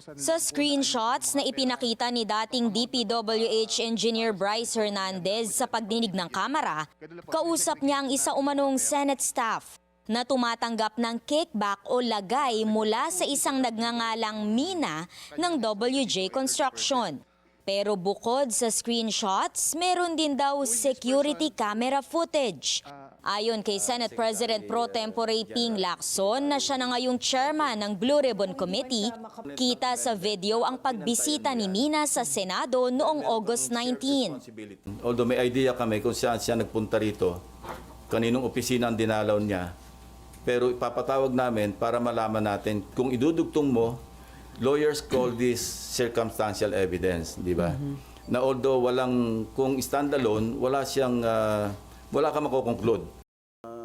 Sa screenshots na ipinakita ni dating DPWH Engineer Bryce Hernandez sa pagdinig ng kamera, kausap niya ang isa umanong Senate staff na tumatanggap ng kickback o lagay mula sa isang nagngangalang Mina ng WJ Construction. Pero bukod sa screenshots, meron din daw security camera footage. Ayon kay Senate President Pro Tempore Ping Lacson na siya na ngayong chairman ng Blue Ribbon Committee, kita sa video ang pagbisita ni Mina sa Senado noong August 19. Although may idea kami kung saan siya nagpunta rito, kaninong opisina ang dinalaw niya, pero ipapatawag namin para malaman natin kung idudugtong mo, lawyers call this circumstantial evidence, di ba? Na although walang, kung standalone, wala siyang, ah, wala ka makokonclude.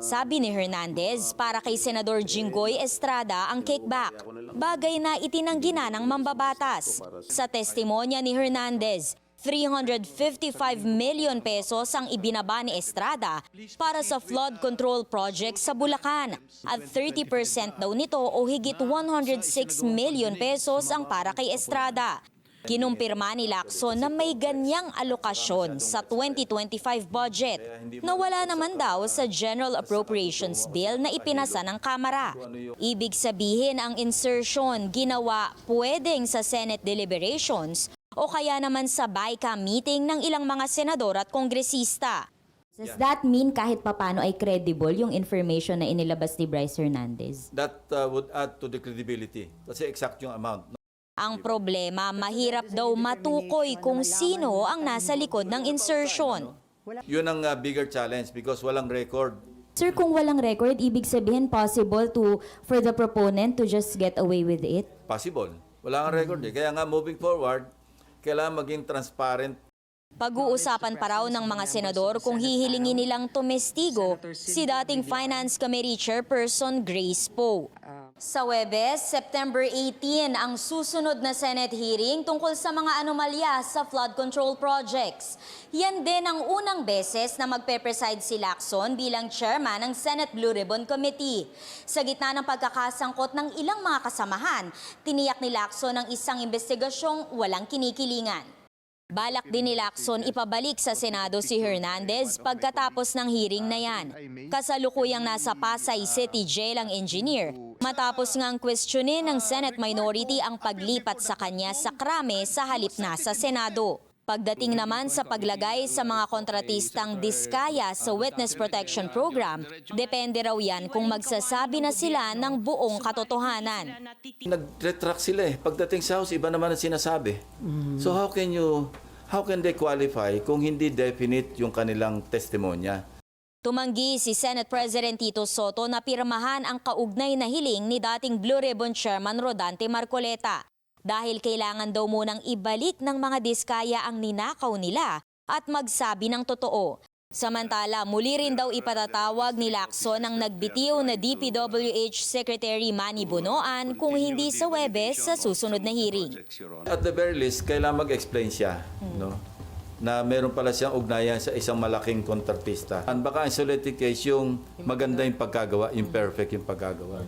Sabi ni Hernandez, para kay Senador Jinggoy Estrada ang kickback, bagay na itinanggi na ng mambabatas. Sa testimonya ni Hernandez, 355 million pesos ang ibinaba ni Estrada para sa flood control project sa Bulacan at 30% daw nito o higit 106 million pesos ang para kay Estrada. Kinumpirma ni Lacson na may ganyang alokasyon sa 2025 budget na wala naman daw sa General Appropriations Bill na ipinasa ng Kamara. Ibig sabihin ang insertion ginawa pwedeng sa Senate deliberations o kaya naman sa BICAM meeting ng ilang mga senador at kongresista. Does that mean kahit papano ay credible yung information na inilabas ni Bryce Hernandez? That ah, would add to the credibility. Kasi exact yung amount. Ang problema, mahirap daw matukoy kung sino ang nasa likod ng insertion. Yun ang ah, bigger challenge because walang record. Sir, kung walang record, ibig sabihin possible to for the proponent to just get away with it? Possible. Wala kang record eh. Kaya nga moving forward, kailangan maging transparent Pag-uusapan pa raw ng mga senador kung hihilingin nilang tumestigo si dating Finance Committee Chairperson Grace Poe. Sa Webes, September 18 ang susunod na Senate hearing tungkol sa mga anomalya sa flood control projects. Yan din ang unang beses na magpe-preside si Lacson bilang chairman ng Senate Blue Ribbon Committee. Sa gitna ng pagkakasangkot ng ilang mga kasamahan, tiniyak ni Lacson ang isang investigasyong walang kinikilingan. Balak din ni Lacson ipabalik sa Senado si Hernandez pagkatapos ng hearing na yan. Kasalukuyang nasa Pasay City Jail ang engineer matapos ngang questionin ng Senate minority ang paglipat sa kanya sa krame sa halip na sa Senado. Pagdating naman sa paglagay sa mga kontratistang diskaya sa Witness Protection Program, depende raw yan kung magsasabi na sila ng buong katotohanan. nag-retract sila eh. Pagdating sa house, iba naman ang sinasabi. So how can you, how can they qualify kung hindi definite yung kanilang testimonya? Tumanggi si Senate President Tito Soto na pirmahan ang kaugnay na hiling ni dating Blue Ribbon Chairman Rodante Marcoleta dahil kailangan daw munang ibalik ng mga diskaya ang ninakaw nila at magsabi ng totoo. Samantala, muli rin daw ipatatawag ni Lacson ang nagbitiw na DPWH Secretary Manny Bonoan kung hindi sa Webes sa susunod na hearing. At the very least, kailangan mag-explain siya. No? Na meron pala siyang ugnayan sa isang malaking kontratista. And baka isolated case yung maganda yung pagkagawa, imperfect yung pagkagawa.